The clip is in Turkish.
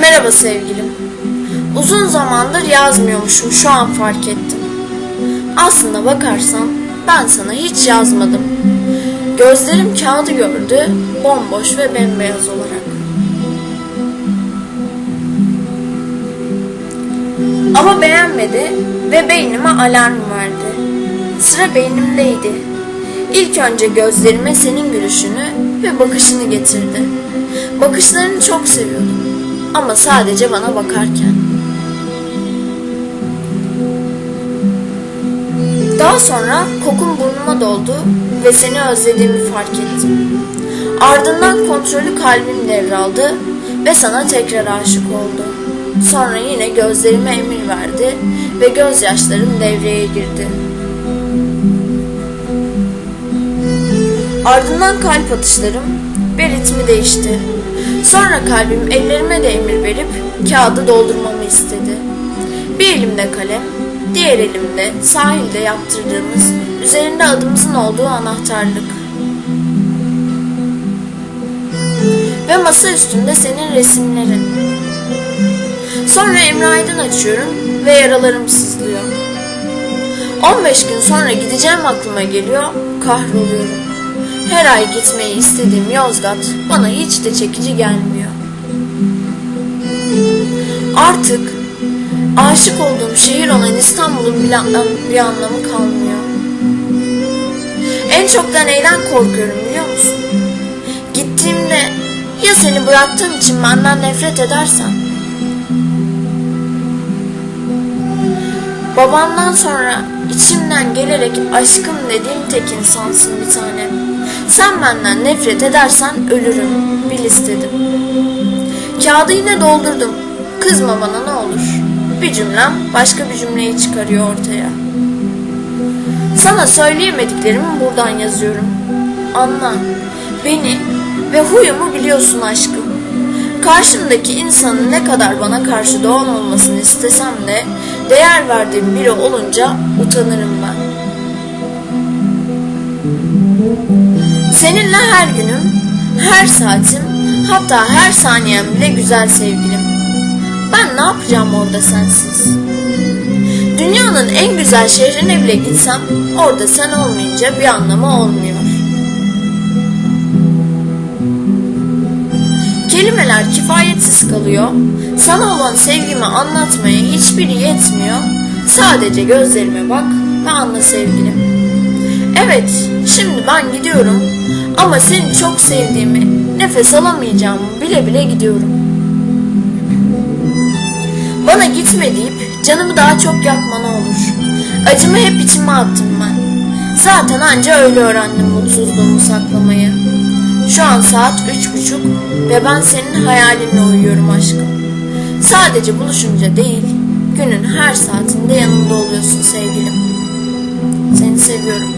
Merhaba sevgilim. Uzun zamandır yazmıyormuşum şu an fark ettim. Aslına bakarsan ben sana hiç yazmadım. Gözlerim kağıdı gördü, bomboş ve bembeyaz olarak. Ama beğenmedi ve beynime alarm verdi. Sıra beynimdeydi. İlk önce gözlerime senin gülüşünü ve bakışını getirdi. Bakışlarını çok seviyordum. Ama sadece bana bakarken. Daha sonra kokun burnuma doldu ve seni özlediğimi fark ettim. Ardından kontrolü kalbim devraldı ve sana tekrar aşık oldu. Sonra yine gözlerime emir verdi ve gözyaşlarım devreye girdi. Ardından kalp atışlarım ve ritmi değişti. Sonra kalbim ellerime de emir verip kağıdı doldurmamı istedi. Bir elimde kalem, diğer elimde sahilde yaptırdığımız, üzerinde adımızın olduğu anahtarlık. Ve masa üstünde senin resimlerin. Sonra Emre Aydın açıyorum ve yaralarım sızlıyor. 15 gün sonra gideceğim aklıma geliyor, kahroluyorum. Her ay gitmeyi istediğim Yozgat bana hiç de çekici gelmiyor. Artık aşık olduğum şehir olan İstanbul'un bir, bir anlamı kalmıyor. En çok da neyden korkuyorum biliyor musun? Gittiğimde ya seni bıraktığım için benden nefret edersen? Babamdan sonra içimden gelerek aşkım dediğim tek insansın bir tanem. Sen benden nefret edersen ölürüm. Bil istedim. Kağıdı yine doldurdum. Kızma bana ne olur. Bir cümlem başka bir cümleyi çıkarıyor ortaya. Sana söyleyemediklerimi buradan yazıyorum. Anla. Beni ve huyumu biliyorsun aşkım. Karşındaki insanın ne kadar bana karşı doğal olmasını istesem de değer verdiğim biri olunca utanırım ben. Seninle her günüm, her saatim, hatta her saniyem bile güzel sevgilim. Ben ne yapacağım orada sensiz? Dünyanın en güzel şehrine bile gitsem orada sen olmayınca bir anlamı olmuyor. Kelimeler kifayetsiz kalıyor. Sana olan sevgimi anlatmaya hiçbiri yetmiyor. Sadece gözlerime bak ve anla sevgilim. Evet, şimdi ben gidiyorum ama seni çok sevdiğimi, nefes alamayacağımı bile bile gidiyorum. Bana gitme deyip canımı daha çok yakma ne olur. Acımı hep içime attım ben. Zaten anca öyle öğrendim mutsuzluğumu saklamayı. Şu an saat üç buçuk ve ben senin hayalinle uyuyorum aşkım. Sadece buluşunca değil, günün her saatinde yanımda oluyorsun sevgilim. Seni seviyorum.